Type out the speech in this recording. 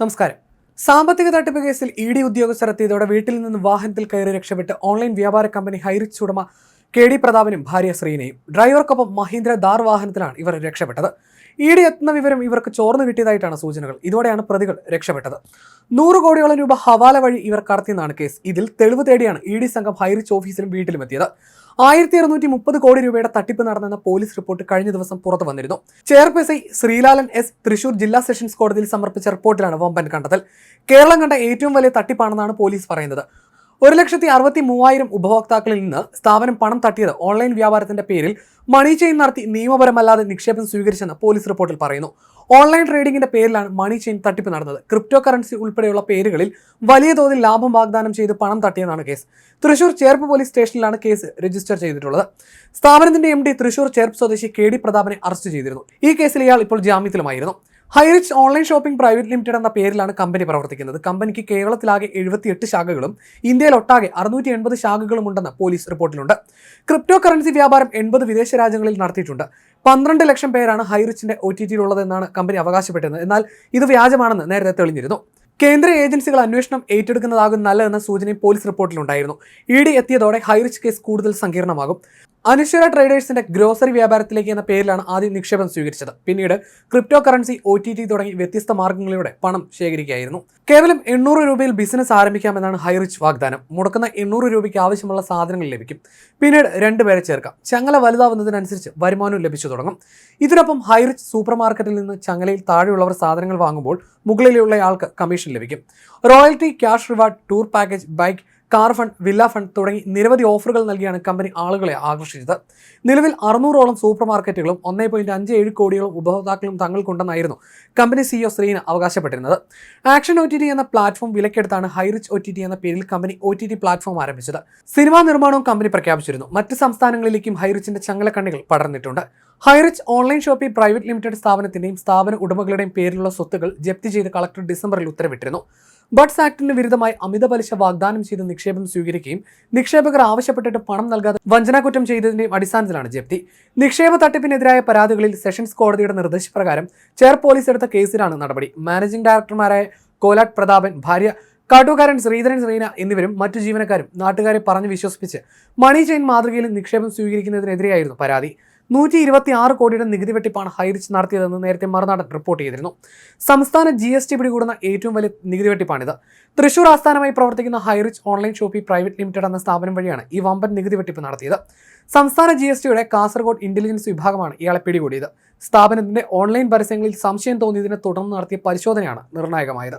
നമസ്കാരം. സാമ്പത്തിക തട്ടിപ്പ് കേസിൽ ഇ ഡി ഉദ്യോഗസ്ഥർ എത്തിയതോടെ വീട്ടിൽ നിന്ന് വാഹനത്തിൽ കയറി രക്ഷപ്പെട്ട് ഓൺലൈൻ വ്യാപാര കമ്പനി ഹൈറിച്ച് ഉടമ കെ ഡി പ്രതാപനും ഭാര്യ ശ്രീനയും. ഡ്രൈവർക്കൊപ്പം മഹീന്ദ്ര ദാർ വാഹനത്തിലാണ് ഇവർ രക്ഷപ്പെട്ടത്. ഈടെ എത്തുന്ന വിവരം ഇവർക്ക് ചോർന്നു കിട്ടിയതായിട്ടാണ് സൂചനകൾ. ഇതോടെയാണ് പ്രതികൾ രക്ഷപ്പെട്ടത്. നൂറ് കോടിയോളം രൂപ ഹവാല വഴി ഇവർ കടത്തിയെന്നാണ് കേസ്. ഇതിൽ തെളിവ് തേടിയാണ് ഇ ഡി സംഘം ഹൈറിച്ച് ഓഫീസിലും വീട്ടിലും എത്തിയത് ആയിരത്തി അറുന്നൂറ്റി മുപ്പത് കോടി രൂപയുടെ തട്ടിപ്പ് നടന്നെന്ന പോലീസ് റിപ്പോർട്ട് കഴിഞ്ഞ ദിവസം പുറത്തു വന്നിരുന്നു. ചെയർപേഴ്സൺ ശ്രീലാലൻ എസ് തൃശൂർ ജില്ലാ സെഷൻസ് കോടതിയിൽ സമർപ്പിച്ച റിപ്പോർട്ടിലാണ് വമ്പൻ കണ്ടെത്തൽ. കേരളം കണ്ട ഏറ്റവും വലിയ തട്ടിപ്പാണെന്നാണ് പോലീസ് പറയുന്നത്. ഒരു ലക്ഷത്തി അറുപത്തി മൂവായിരം ഉപഭോക്താക്കളിൽ നിന്ന് സ്ഥാപനം പണം തട്ടിയത് ഓൺലൈൻ വ്യാപാരത്തിന്റെ പേരിൽ മണി ചെയിൻ നടത്തി നിയമപരമല്ലാതെ നിക്ഷേപം സ്വീകരിച്ചെന്ന് പോലീസ് റിപ്പോർട്ടിൽ പറയുന്നു. ഓൺലൈൻ ട്രേഡിംഗിന്റെ പേരിലാണ് മണി ചെയിൻ തട്ടിപ്പ് നടന്നത്. ക്രിപ്റ്റോ കറൻസി ഉൾപ്പെടെയുള്ള പേരുകളിൽ വലിയ തോതിൽ ലാഭം വാഗ്ദാനം ചെയ്ത് പണം തട്ടിയെന്നാണ് കേസ്. തൃശൂർ ചേർപ്പ് പോലീസ് സ്റ്റേഷനിലാണ് കേസ് രജിസ്റ്റർ ചെയ്തിട്ടുള്ളത്. സ്ഥാപനത്തിന്റെ എം ഡി തൃശൂർ ചേർപ്പ് സ്വദേശി കെ ഡി പ്രതാപനെ അറസ്റ്റ് ചെയ്തിരുന്നു. ഈ കേസിൽ ഇയാൾ ഇപ്പോൾ ജാമ്യത്തിലുമായിരുന്നു. Highrich online shopping private limited എന്ന പേരിലാണ് കമ്പനി പ്രവർത്തിക്കുന്നത്. കമ്പനിക്ക് കേരളത്തിലാകെ എഴുപത്തിയെട്ട് ശാഖകളും ഇന്ത്യയിൽ ഒട്ടാകെ അറുന്നൂറ്റി എൺപത് ശാഖകളും ഉണ്ടെന്ന് പോലീസ് റിപ്പോർട്ടിലുണ്ട്. ക്രിപ്റ്റോ കറൻസി വ്യാപാരം എൺപത് വിദേശ രാജ്യങ്ങളിൽ നടത്തിയിട്ടുണ്ട്. പന്ത്രണ്ട് ലക്ഷം പേരാണ് ഹൈറിച്ചിന്റെ ഒ ടി ടിയിലുള്ളതെന്നാണ് കമ്പനി അവകാശപ്പെട്ടിരുന്നത് എന്നാൽ ഇത് വ്യാജമാണെന്ന് നേരത്തെ തെളിഞ്ഞിരുന്നു. കേന്ദ്ര ഏജൻസികൾ അന്വേഷണം ഏറ്റെടുക്കുന്നതാകും നല്ലതെന്ന സൂചനയും പോലീസ് റിപ്പോർട്ടിലുണ്ടായിരുന്നു. ഇ ഡി എത്തിയതോടെ ഹൈറിച്ച് കേസ് കൂടുതൽ സങ്കീർണമാകും. അനശ്വര ട്രേഡേഴ്സിന്റെ ഗ്രോസറി വ്യാപാരത്തിലേക്ക് എന്ന പേരിലാണ് ആദ്യം നിക്ഷേപം സ്വീകരിച്ചത്. പിന്നീട് crypto currency O T T തുടങ്ങി വ്യത്യസ്ത മാർഗങ്ങളിലൂടെ പണം ശേഖരിക്കുകയായിരുന്നു. കേവലം എണ്ണൂറ് രൂപയിൽ ബിസിനസ് ആരംഭിക്കാമെന്നാണ് ഹൈറിച്ച് വാഗ്ദാനം. മുടക്കുന്ന എണ്ണൂറ് രൂപയ്ക്ക് ആവശ്യമുള്ള സാധനങ്ങൾ ലഭിക്കും. പിന്നീട് രണ്ടുപേരെ ചേർക്കാം. ചങ്ങല വലുതാവുന്നതിനനുസരിച്ച് വരുമാനവും ലഭിച്ചു തുടങ്ങും. ഇതിനൊപ്പം ഹൈറിച്ച് സൂപ്പർ മാർക്കറ്റിൽ നിന്ന് ചങ്ങലയിൽ താഴെയുള്ളവർ സാധനങ്ങൾ വാങ്ങുമ്പോൾ മുകളിലുള്ള ആൾക്ക് കമ്മീഷൻ ലഭിക്കും. Royalty cash reward tour package bike car fund villa fund തുടങ്ങി നിരവധി ഓഫറുകൾ നൽകിയാണ് കമ്പനി ആളുകളെ ആകർഷിച്ചത്. നിലവിൽ അറുന്നൂറോളം സൂപ്പർ മാർക്കറ്റുകളും ഒന്നേ പോയിന്റ് അഞ്ച് ഏഴ് കോടിയോളം ഉപഭോക്താക്കളും തങ്ങൾക്കുണ്ടെന്നായിരുന്നു കമ്പനി സിഇഒ ശ്രീന അവകാശപ്പെട്ടിരുന്നത്. ആക്ഷൻ ഒ എന്ന പ്ലാറ്റ്ഫോം വിലക്കെടുത്താണ് ഹൈറിച്ച് ഒ എന്ന പേരിൽ കമ്പനി ഒ പ്ലാറ്റ്ഫോം ആരംഭിച്ചത്. സിനിമാ നിർമ്മാണവും കമ്പനി പ്രഖ്യാപിച്ചിരുന്നു. മറ്റ് സംസ്ഥാനങ്ങളിലേക്കും ഹൈറിച്ചിന്റെ ചങ്ങലക്കണ്ണികൾ പടർന്നിട്ടുണ്ട്. Highrich online shopping private limited സ്ഥാപനത്തിന്റെയും സ്ഥാപന ഉടമകളുടെയും പേരിലുള്ള സ്വത്തുകൾ ജപ്തി ചെയ്ത് കളക്ടർ ഡിസംബറിൽ ഉത്തരവിട്ടിരുന്നു. ബഡ്സ് ആക്ടിന് വിരുദ്ധമായി അമിത പലിശ വാഗ്ദാനം ചെയ്ത് നിക്ഷേപം സ്വീകരിക്കുകയും നിക്ഷേപകർ ആവശ്യപ്പെട്ടിട്ട് പണം നൽകാതെ വഞ്ചനാകുറ്റം ചെയ്തതിന്റെയും അടിസ്ഥാനത്തിലാണ് ജപ്തി. നിക്ഷേപ തട്ടിപ്പിനെതിരായ പരാതികളിൽ സെഷൻസ് കോടതിയുടെ നിർദ്ദേശപ്രകാരം ചെയർ പോലീസ് എടുത്ത കേസിലാണ് നടപടി. മാനേജിംഗ് ഡയറക്ടർമാരായ കോലാട്ട് പ്രതാപൻ ഭാര്യ കാട്ടുകാരൻ ശ്രീധരൻ ശ്രീന എന്നിവരും മറ്റു ജീവനക്കാരും നാട്ടുകാരെ പറഞ്ഞു വിശ്വസിപ്പിച്ച് മണി ചെയിൻ മാതൃകയിൽ നിക്ഷേപം സ്വീകരിക്കുന്നതിനെതിരെയായിരുന്നു പരാതി. നൂറ്റി ഇരുപത്തി ആറ് കോടിയുടെ നികുതി വെട്ടിപ്പാണ് ഹൈറിച്ച് നടത്തിയതെന്ന് നേരത്തെ മറുനാടൻ റിപ്പോർട്ട് ചെയ്തിരുന്നു. സംസ്ഥാന ജി എസ് ടി പിടികൂടുന്ന ഏറ്റവും വലിയ നികുതി വെട്ടിപ്പാണിത്. തൃശൂർ ആസ്ഥാനമായി പ്രവർത്തിക്കുന്ന Highrich online shopping private limited എന്ന സ്ഥാപനം വഴിയാണ് ഈ വമ്പൻ നികുതി വെട്ടിപ്പ് നടത്തിയത്. സംസ്ഥാന ജി എസ് ടിയുടെ കാസർഗോഡ് ഇന്റലിജൻസ് വിഭാഗമാണ് ഇയാളെ പിടികൂടിയത്. സ്ഥാപനത്തിന്റെ ഓൺലൈൻ പരസ്യങ്ങളിൽ സംശയം തോന്നിയതിനെ തുടർന്ന് നടത്തിയ പരിശോധനയാണ് നിർണായകമായത്.